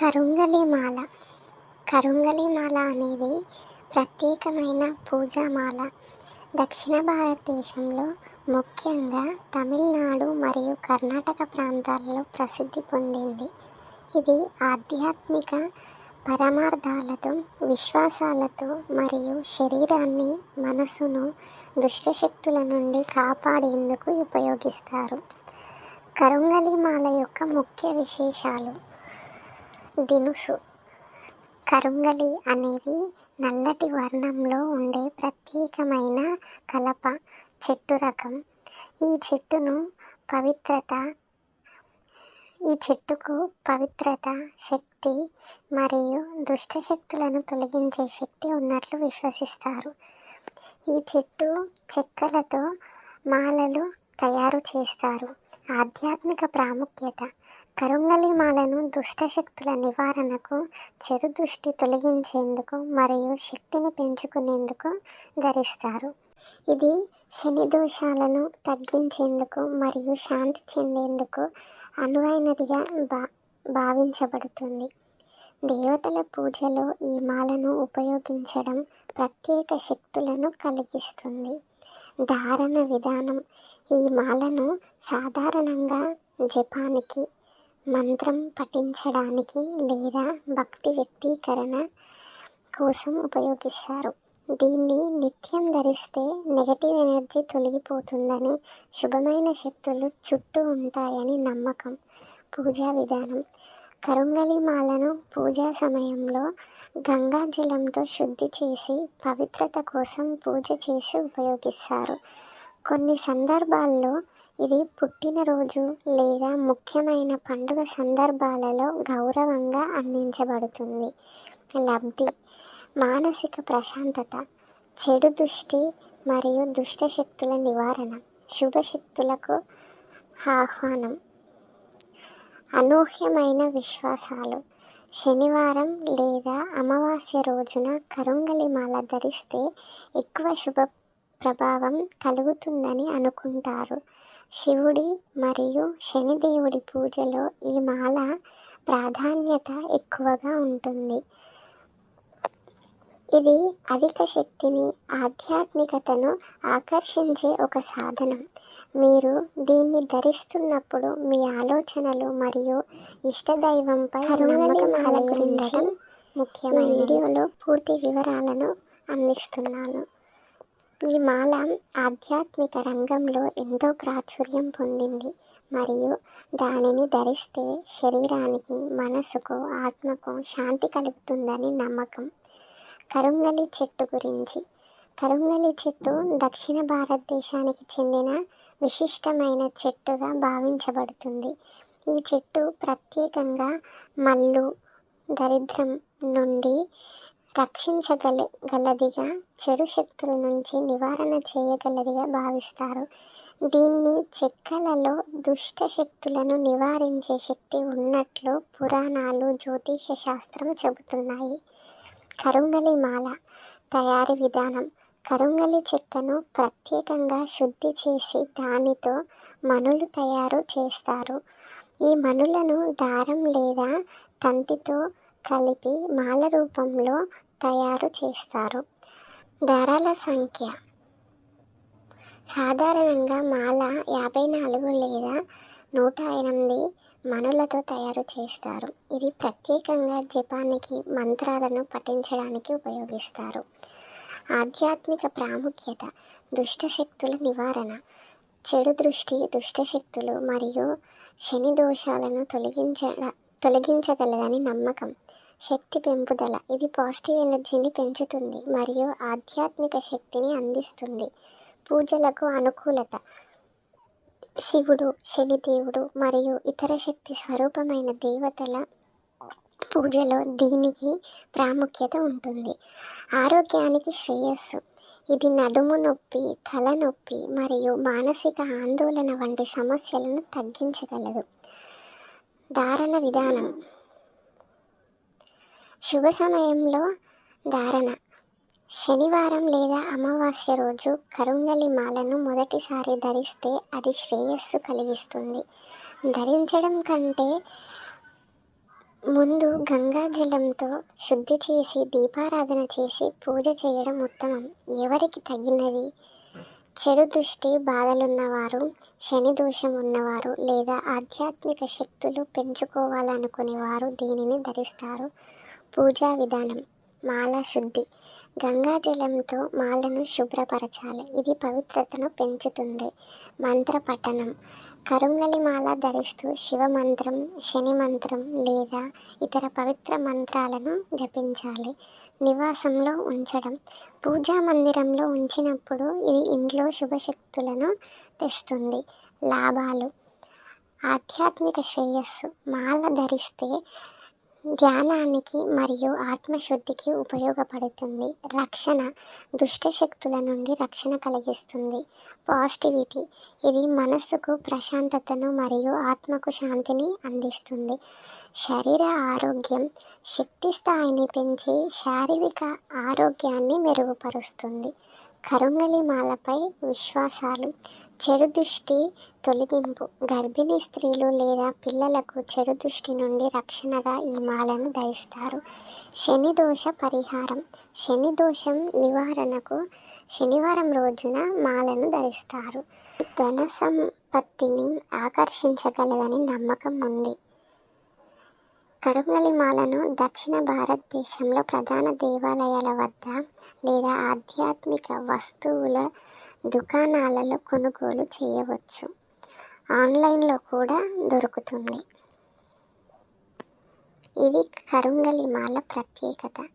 కరుంగలిమాల. కరుంగలిమాల అనేది ప్రత్యేకమైన పూజామాల. దక్షిణ భారతదేశంలో ముఖ్యంగా తమిళనాడు మరియు కర్ణాటక ప్రాంతాలలో ప్రసిద్ధి పొందింది. ఇది ఆధ్యాత్మిక పరమార్థాలతో విశ్వాసాలతో మరియు శరీరాన్ని మనసును దుష్టశక్తుల నుండి కాపాడేందుకు ఉపయోగిస్తారు. కరుంగలిమాల యొక్క ముఖ్య విశేషాలు దినుసు. కరుంగలి అనేది నల్లటి వర్ణంలో ఉండే ప్రత్యేకమైన కలప చెట్టు రకం. ఈ చెట్టును పవిత్రత ఈ చెట్టుకు పవిత్రత శక్తి మరియు దుష్ట శక్తులను తొలగించే శక్తి ఉన్నట్లు విశ్వసిస్తారు. ఈ చెట్టు చెక్కలతో మాలలు తయారు చేస్తారు. ఆధ్యాత్మిక ప్రాముఖ్యత కరుంగలి మాలను దుష్టశక్తుల నివారణకు చెడు దృష్టి తొలగించేందుకు మరియు శక్తిని పెంచుకునేందుకు ధరిస్తారు. ఇది శని దోషాలను తగ్గించేందుకు మరియు శాంతి చెందేందుకు అనువైనదిగా భా భావించబడుతుంది. దేవతల పూజలో ఈ మాలను ఉపయోగించడం ప్రత్యేక శక్తులను కలిగిస్తుంది. ధారణ విధానం ఈ మాలను సాధారణంగా జపానికి మంత్రం పఠించడానికి లేదా భక్తి వ్యక్తీకరణ కోసం ఉపయోగిస్తారు. దీన్ని నిత్యం ధరిస్తే నెగటివ్ ఎనర్జీ తొలగిపోతుందని శుభమైన శక్తులు చుట్టూ ఉంటాయని నమ్మకం. పూజా విధానం. కరుంగలి మాలను పూజా సమయంలో గంగా జలంతో శుద్ధి చేసి పవిత్రత కోసం పూజ చేసి ఉపయోగిస్తారు. కొన్ని సందర్భాల్లో ఇది పుట్టినరోజు లేదా ముఖ్యమైన పండుగ సందర్భాలలో గౌరవంగా అందించబడుతుంది. లబ్ధి మానసిక ప్రశాంతత చెడు దృష్టి మరియు దుష్ట శక్తుల నివారణ శుభశక్తులకు ఆహ్వానం. అనూహ్యమైన విశ్వాసాలు. శనివారం లేదా అమావాస్య రోజున కరుంగలి మాల ధరిస్తే ఎక్కువ శుభ ప్రభావం కలుగుతుందని అనుకుంటారు. శివుడి మరియు శనిదేవుడి పూజలో ఈ మాల ప్రాధాన్యత ఎక్కువగా ఉంటుంది. ఇది అధిక శక్తిని ఆధ్యాత్మికతను ఆకర్షించే ఒక సాధనం. మీరు దీన్ని ధరిస్తున్నప్పుడు మీ ఆలోచనలు మరియు ఇష్టదైవంపై మాల గురించి ముఖ్యమైన వీడియోలో పూర్తి వివరాలను అందిస్తున్నాను. ఈ మాల ఆధ్యాత్మిక రంగంలో ఎంతో ప్రాచుర్యం పొందింది మరియు దానిని ధరిస్తే శరీరానికి మనసుకు ఆత్మకు శాంతి కలుగుతుందని నమ్మకం. కరుంగలి చెట్టు గురించి. కరుంగలి చెట్టు దక్షిణ భారతదేశానికి చెందిన విశిష్టమైన చెట్టుగా భావించబడుతుంది. ఈ చెట్టు ప్రత్యేకంగా మల్లు దరిద్రం నుండి రక్షించగలి గలదిగా చెడు శక్తుల నుంచి నివారణ చేయగలదిగా భావిస్తారు. దీన్ని చెక్కలలో దుష్ట శక్తులను నివారించే శక్తి ఉన్నట్లు పురాణాలు జ్యోతిష శాస్త్రం చెబుతున్నాయి. కరుంగలి మాల తయారీ విధానం. కరుంగలి చెక్కను ప్రత్యేకంగా శుద్ధి చేసి దానితో మనులు తయారు చేస్తారు. ఈ మనులను దారం లేదా తంతితో కలిపి మాల రూపంలో తయారు చేస్తారు. ధరల సంఖ్య. సాధారణంగా మాల యాభై నాలుగు లేదా నూట ఎనిమిది మనులతో తయారు చేస్తారు. ఇది ప్రత్యేకంగా జపానికి మంత్రాలను పఠించడానికి ఉపయోగిస్తారు. ఆధ్యాత్మిక ప్రాముఖ్యత దుష్టశక్తుల నివారణ చెడు దృష్టి దుష్టశక్తులు మరియు శని దోషాలను తొలగించ తొలగించగలదని నమ్మకం. శక్తి పెంపుదల. ఇది పాజిటివ్ ఎనర్జీని పెంచుతుంది మరియు ఆధ్యాత్మిక శక్తిని అందిస్తుంది. పూజలకు అనుకూలత. శివుడు శనిదేవుడు మరియు ఇతర శక్తి స్వరూపమైన దేవతల పూజలో దీనికి ప్రాముఖ్యత ఉంటుంది. ఆరోగ్యానికి శ్రేయస్సు. ఇది నడుము నొప్పి తలనొప్పి మరియు మానసిక ఆందోళన వంటి సమస్యలను తగ్గించగలదు. ధారణ విధానం. శుభ సమయంలో ధారణ. శనివారం లేదా అమావాస్య రోజు కరుంగలి మాలను మొదటిసారి ధరిస్తే అది శ్రేయస్సు కలిగిస్తుంది. ధరించడం కంటే ముందు గంగా జలంతో శుద్ధి చేసి దీపారాధన చేసి పూజ చేయడం ఉత్తమం. ఎవరికి తగినది? చెడు దృష్టి బాధలున్నవారు శని దోషం ఉన్నవారు లేదా ఆధ్యాత్మిక శక్తులు పెంచుకోవాలనుకునేవారు దీనిని ధరిస్తారు. పూజా విధానం మాల శుద్ధి. గంగా జలంతో మాలను శుభ్రపరచాలి. ఇది పవిత్రతను పెంచుతుంది. మంత్ర పఠనం. కరుంగలి మాల ధరిస్తూ శివ మంత్రం శని మంత్రం లేదా ఇతర పవిత్ర మంత్రాలను జపించాలి. నివాసంలో ఉంచడం. పూజా మందిరంలో ఉంచినప్పుడు ఇది ఇంట్లో శుభశక్తులను తెస్తుంది. లాభాలు. ఆధ్యాత్మిక శ్రేయస్సు. మాల ధరిస్తే ధ్యానానికి మరియు ఆత్మశుద్ధికి ఉపయోగపడుతుంది. రక్షణ దుష్టశక్తుల నుండి రక్షణ కలిగిస్తుంది. పాజిటివిటీ ఇది మనస్సుకు ప్రశాంతతను మరియు ఆత్మకు శాంతిని అందిస్తుంది. శరీర ఆరోగ్యం శక్తి స్థాయిని పెంచి శారీరక ఆరోగ్యాన్ని మెరుగుపరుస్తుంది. కరుంగలి మాలపై విశ్వాసాలు చెడు దృష్టి తొలగింపు. గర్భిణీ స్త్రీలు లేదా పిల్లలకు చెడు దృష్టి నుండి రక్షణగా ఈ మాలను ధరిస్తారు. శని దోష పరిహారం. శని దోషం నివారణకు శనివారం రోజున మాలను ధరిస్తారు. ధన సంపత్తిని ఆకర్షించగలదని నమ్మకం ఉంది. కరుంగలి మాలను దక్షిణ భారతదేశంలో ప్రధాన దేవాలయాల వద్ద లేదా ఆధ్యాత్మిక వస్తువుల దుకాణాలలో కొనుగోలు చేయవచ్చు. ఆన్లైన్లో కూడా దొరుకుతుంది. ఇది కరుంగలి మాల ప్రత్యేకత.